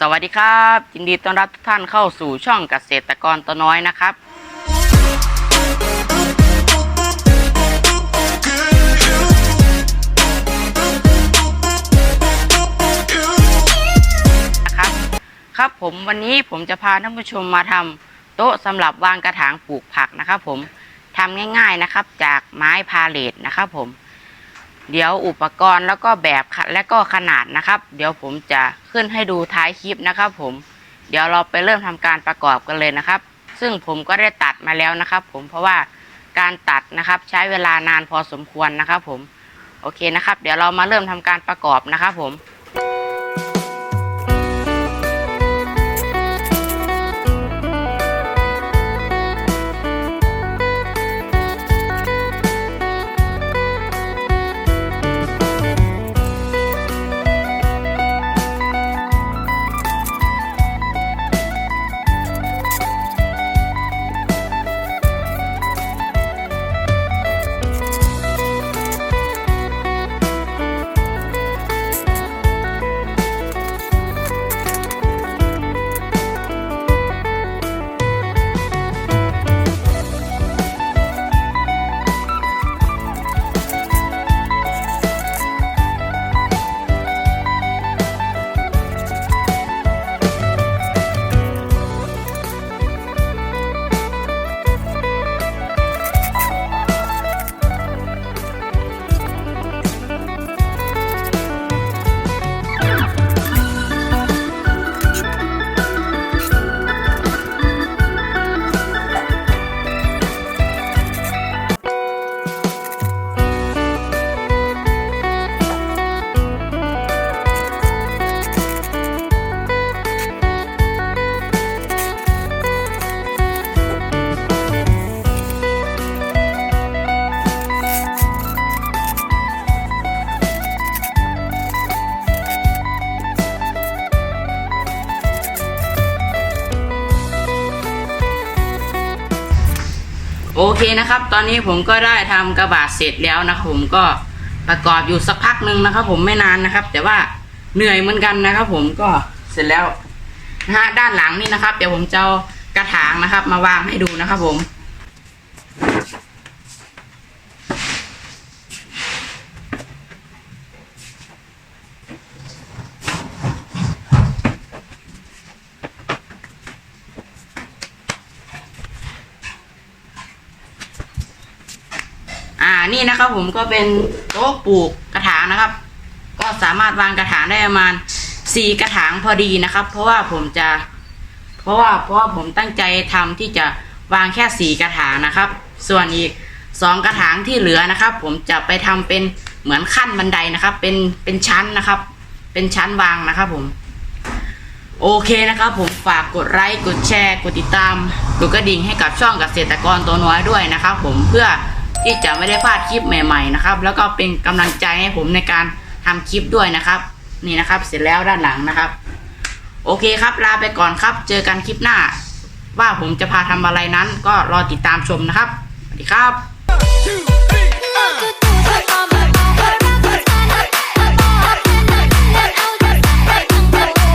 สวัสดีครับยินดีต้อนรับทุกท่านเข้าสู่ช่องเกษตรกรตัวน้อยนะครับ นะครับ ครับผมวันนี้ผมจะพาท่านผู้ชมมาทำโต๊ะสำหรับวางกระถางปลูกผักนะครับ ผมทำง่าย ๆนะครับ จากไม้พาเลทนะครับ ผม เดี๋ยวอุปกรณ์แล้วก็แบบขะและก็ขนาดนะครับ เดี๋ยวผมจะขึ้นให้ดูท้ายคลิปนะครับ ผมเดี๋ยวเราไปเริ่มทำการประกอบกันเลยนะครับ ซึ่งผมก็ได้ตัดมาแล้วนะครับ ผมเพราะว่าการตัดนะครับใช้เวลานานพอสมควรนะครับ ผมโอเคนะครับ เดี๋ยวเรามาเริ่มทำการประกอบนะครับ ผม โอเคนะครับ ตอนนี้ผมก็ได้ทำกระบาดเสร็จแล้วนะครับผมก็ประกอบอยู่สักพักหนึ่งนะครับ ผมไม่นานนะครับ แต่ว่าเหนื่อยเหมือนกันนะครับ ผมก็เสร็จแล้วนะฮะด้านหลังนี่นะครับ เดี๋ยวผมจะกระถางนะครับ มาวางให้ดูนะครับผม นี่นะครับผมก็เป็นโต๊ะปลูกกระถางนะครับ ก็สามารถวางกระถางได้ประมาณสี่กระถางพอดีนะครับ เพราะว่าผมจะ เพราะว่าเพราะว่าผมตั้งใจทำที่จะวางแค่สี่กระถางนะครับ ส่วนอีกสองกระถางที่เหลือนะครับ ผมจะไปทำเป็นเหมือนขั้นบันไดนะครับ เป็นเป็นชั้นนะครับ เป็นชั้นวางนะครับผม โอเคนะครับ ผมฝากกดไลค์กดแชร์ กดติดตามกดกระดิ่งให้กับช่องเกษตรกรตัวน้อยด้วยนะครับ ผมเพื่อ ที่จะไม่ได้พลาดคลิปใหม่ ๆนะครับ แล้วก็เป็นกำลังใจให้ผมในการทำคลิปด้วยนะครับ นี่นะครับ เสร็จแล้วด้านหลังนะครับ โอเคครับลาไปก่อนครับ เจอกันคลิปหน้า ว่าผมจะพาทำอะไรนั้นก็รอติดตามชมนะครับสวัสดีครับ two,